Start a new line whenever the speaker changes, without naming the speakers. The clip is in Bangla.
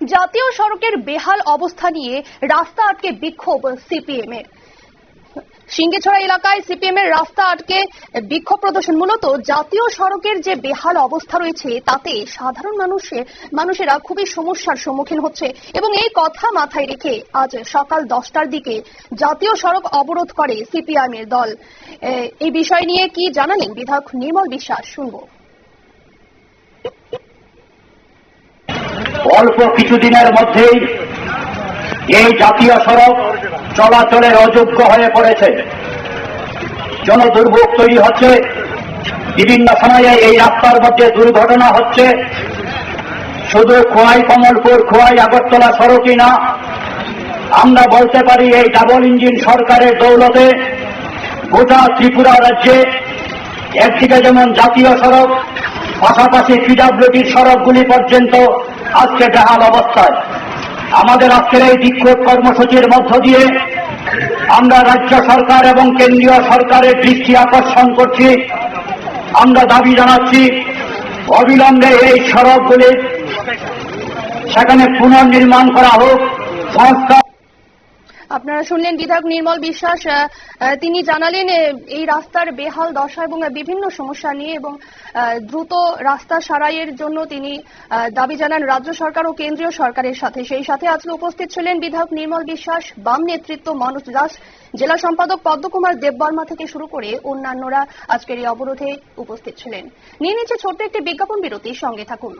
জাতীয় সড়কের বেহাল অবস্থা নিয়ে রাস্তা আটকে বিক্ষোভ সিপিএম এর। সিঙ্গেছড়া এলাকায় সিপিএম এর রাস্তা আটকে বিক্ষোভ প্রদর্শন মূলত জাতীয় সড়কের যে বেহাল অবস্থা রয়েছে, তাতে সাধারণ মানুষের মানুষেরা খুবই সমস্যার সম্মুখীন হচ্ছে এবং এই কথা মাথায় রেখে আজ সকাল দশটার দিকে জাতীয় সড়ক অবরোধ করে সিপিআইএম এর দল। এই বিষয় নিয়ে কি জানালেন বিধায়ক নির্মল বিশ্বাস শুনব।
অল্প কিছুদিনের মধ্যেই এই জাতীয় সড়ক চলাচলের অযোগ্য হয়ে পড়েছে। জনদুর্ভোগ তৈরি হচ্ছে। বিভিন্ন সময়ে এই রাস্তার মধ্যে দুর্ঘটনা হচ্ছে। শুধু খোয়াই কমলপুর, খোয়াই আগরতলা সড়কই না, আমরা বলতে পারি এই ডাবল ইঞ্জিন সরকারের দৌলতে গোটা ত্রিপুরা রাজ্যে একদিকে যেমন জাতীয় সড়ক, পাশাপাশি পিডাব্লিউডির সড়কগুলি পর্যন্ত আজকে বেহাল অবস্থায়। আমাদের আজকের এই বিক্ষোভ কর্মসূচির মধ্য দিয়ে আমরা রাজ্য সরকার এবং কেন্দ্রীয় সরকারের দৃষ্টি আকর্ষণ করছি। আমরা দাবি জানাচ্ছি, অবিলম্বে এই সড়কগুলি সেখানে পুনর্নির্মাণ করা হোক, সংস্কার
আপনারা শুনলেন বিধায়ক নির্মল বিশ্বাস তিনি জানালেন এই রাস্তার বেহাল দশা এবং বিভিন্ন সমস্যা নিয়ে এবং দ্রুত রাস্তা সারাইয়ের জন্য তিনি দাবি জানান রাজ্য সরকার ও কেন্দ্রীয় সরকারের সাথে। সেই সাথে আজকে উপস্থিত ছিলেন বিধায়ক নির্মল বিশ্বাস, বাম নেতৃত্ব মনোজ দাস, জেলা সম্পাদক পদ্মকুমার দেববর্মা থেকে শুরু করে অন্যান্যরা আজকের এই অবরোধে উপস্থিত ছিলেন। নিয়ে নিচ্ছে ছোট্ট একটি বিজ্ঞাপন বিরতি সঙ্গে থাকুন।